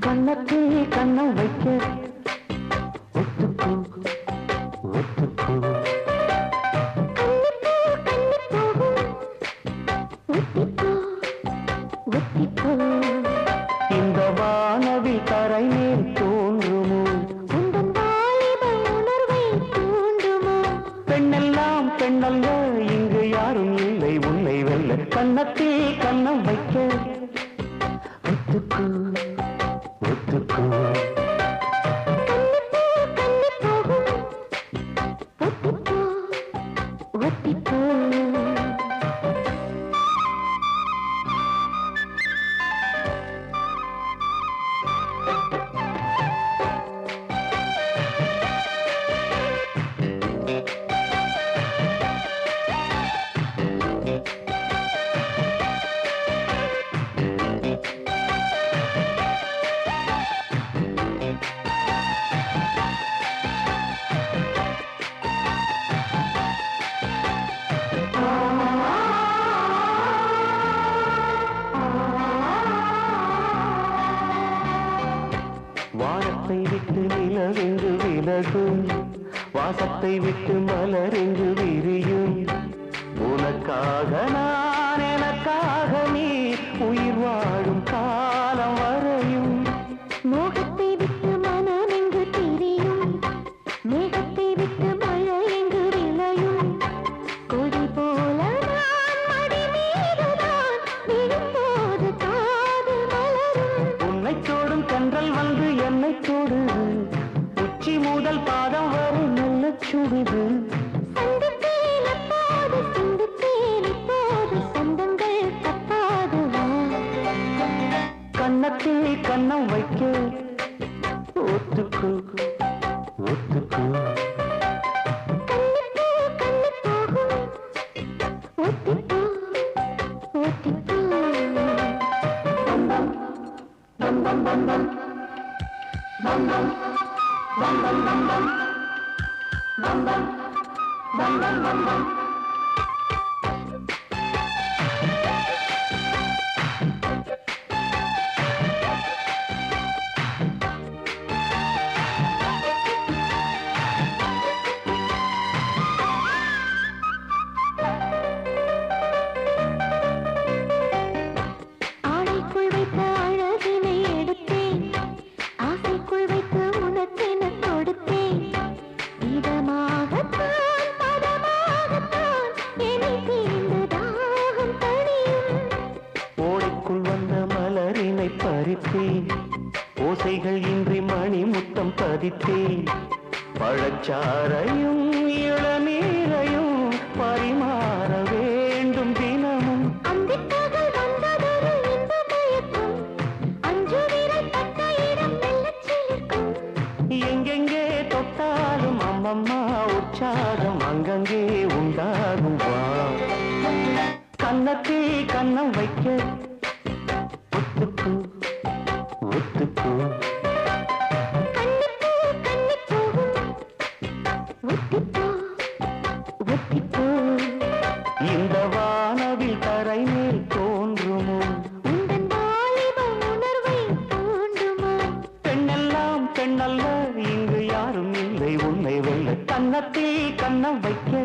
கண்ணத்தில் கண்ணம் வைக்க. ஒத்துக்கோ ஒத்துக்கோ. இந்த வானவில் தரை மேல் தோன்றுமோ? பெண்ணெல்லாம் பெண்ணல்ல இங்கு யாரும் இல்லை உன்னை வெல்ல. கண்ணம் வைக்க. ஒத்துக்கோ. ஒத்திக்கோ வானத்தை விட்டு நிலவென்று விலகும் வாசத்தை விட்டு மலரென்று விரியும்? உனக்காக நான் எனக்காக நீ உயிர் வாழும் காலம் வரையும். மோகத்தை விட்டு ஒத்துக்கோ ஒத்துக்கோ கண்ணுக்கு கண்ணு போகும் ஒத்திப்போ ஒத்திப்போ ஆடைக்குள் ஓசைகள் இன்றி மணி முத்தம் பதித்தேன் பழச்சாரையும் இளநீரையும் பரிமாற வேண்டும் தினமும். எங்கெங்கே தொட்டாலும் அம்மம்மா உற்சாகம் அங்கங்கே உண்டாகும். வா. கன்னத்தில் கன்னம் வைக்க ஒத்துக்கு இந்த வானவில் தரை மேல் தோன்றுமோ? பெண்ணெல்லாம் பெண்ணல்ல இங்கு யாரும் இல்லை. உன்னை வெல்ல கன்னத்தில் வைக்க.